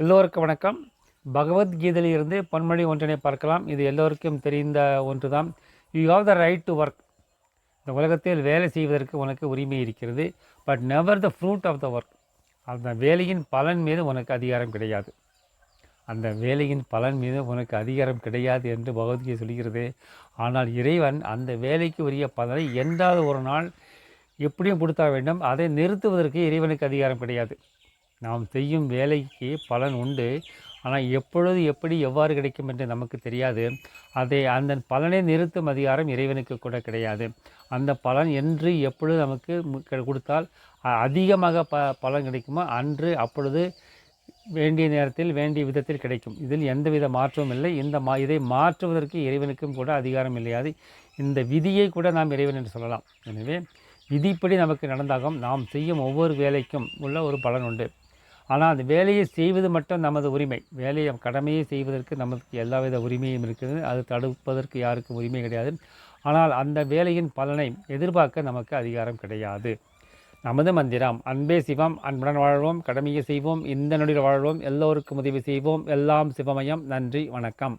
எல்லோருக்கும் வணக்கம். பகவத்கீதையிலிருந்து பன்மொழி ஒன்றினை பார்க்கலாம். இது எல்லோருக்கும் தெரிந்த ஒன்று தான் you have the right to work இந்த உலகத்தில் வேலை செய்வதற்கு உனக்கு உரிமை இருக்கிறது. But never the fruit of the work அந்த வேலையின் பலன் மீது உனக்கு அதிகாரம் கிடையாது. அந்த வேலையின் பலன் மீது உனக்கு அதிகாரம் கிடையாது என்று பகவத்கீதை சொல்கிறது ஆனால் இறைவன் அந்த வேலைக்கு உரிய பலனை எந்தாவது ஒரு நாள் எப்படியும் கொடுத்தா வேண்டும். அதை நிறுத்துவதற்கு இறைவனுக்கு அதிகாரம் கிடையாது. நாம் செய்யும் வேலைக்கு பலன் உண்டு. ஆனால் எப்பொழுது எப்படி எவ்வாறு கிடைக்கும் என்று நமக்கு தெரியாது. அதை அந்த பலனை நிறுத்தும் அதிகாரம் இறைவனுக்கு கூட கிடையாது. அந்த பலன் என்று எப்பொழுது நமக்கு மு- கொடுத்தால் அதிகமாக ப பலன் கிடைக்குமோ அன்று அப்பொழுது வேண்டிய நேரத்தில் வேண்டிய விதத்தில் கிடைக்கும். இதில் எந்தவித மாற்றமும் இல்லை. இந்த மா இதை மாற்றுவதற்கு இறைவனுக்கும் கூட அதிகாரம் இல்லையாது. இந்த விதியை கூட நாம் இறைவன் என்று சொல்லலாம். எனவே விதிப்படி நமக்கு நடந்தாகும். நாம் செய்யும் ஒவ்வொரு வேலைக்கும் உள்ள ஒரு பலன் உண்டு. ஆனால் அந்த வேலையை செய்வது மட்டும் நமது உரிமை. வேலையை கடமையை செய்வதற்கு நமக்கு எல்லாவித உரிமையும் இருக்குது அது தடுப்பதற்கு யாருக்கும் உரிமை கிடையாது. ஆனால் அந்த வேலையின் பலனை எதிர்பார்க்க நமக்கு அதிகாரம் கிடையாது. நமது மந்திரம் அன்பே சிவம் அன்புடன் வாழ்வோம் கடமையை செய்வோம் இந்த நொடியில் வாழ்வோம் எல்லோருக்கும் உதவி செய்வோம். எல்லாம் சிவமயம். நன்றி வணக்கம்.